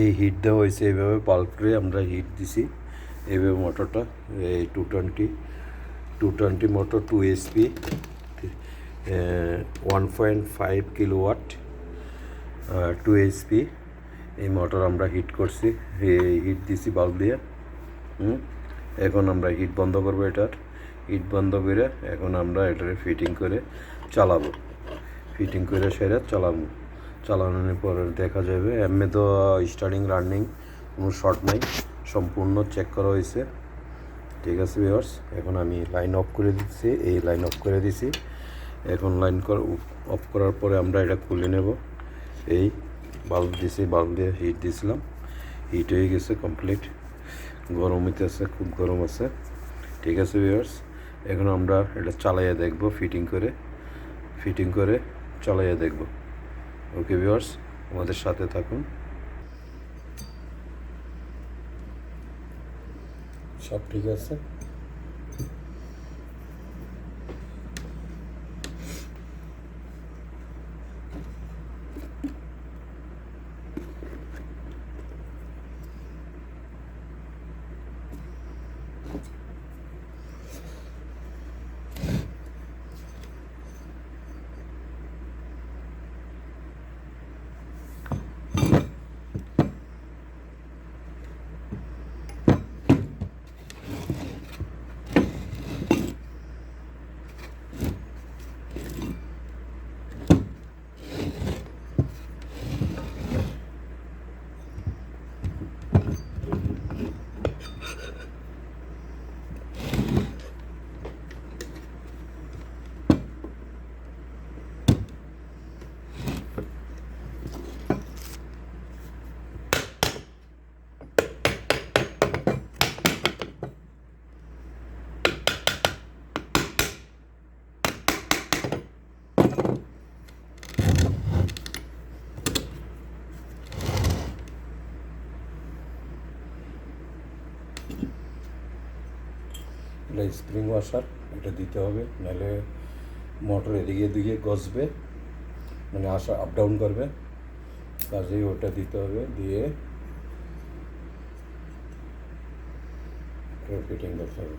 এই হিট দেওয়া হয়েছে এইভাবে করে আমরা হিট দিছি। এইভাবে মোটরটা এই two twenty two twenty motor two SP one point five kilowatt two HP এই মোটর আমরা হিট করছি হিট দিছি বাল্ব দিয়ে এখন আমরা হিট বন্ধ করব এটার। হিট বন্ধ করে এখন আমরা এটারে ফিটিং করে চালাবো। ফিটিং করে সেরে চালাবো। চালানোর পরে দেখা যাবে। এমনি তো স্টার্টিং রানিং কোনো শর্ট নাই, সম্পূর্ণ চেক করা হয়েছে। ঠিক আছে ভিওর্স এখন আমি লাইন অফ করে দিচ্ছি, এই লাইন অফ করে দিছি। এখন লাইন অফ করার পরে আমরা এটা খুলে নেব। এই বাল্ব দিছি বাল্ব দিয়ে হিট দিয়েছিলাম হিট হয়ে গেছে কমপ্লিট গরম হইতেছে, খুব গরম আছে। ঠিক আছে ভিউয়ার্স এখন আমরা এটা চালাইয়া দেখব ফিটিং করে। ফিটিং করে চালাইয়া দেখব। ওকে ভিউয়ার্স আমাদের সাথে থাকুন। সব ঠিক আছে? এটা স্প্রিং ওয়াশার এটা দিতে হবে নাহলে মোটর এদিকে দিকে গসবে মানে আসা আপ ডাউন করবে কাজেই ওটা দিতে হবে দিয়ে ফিটিং করতে হবে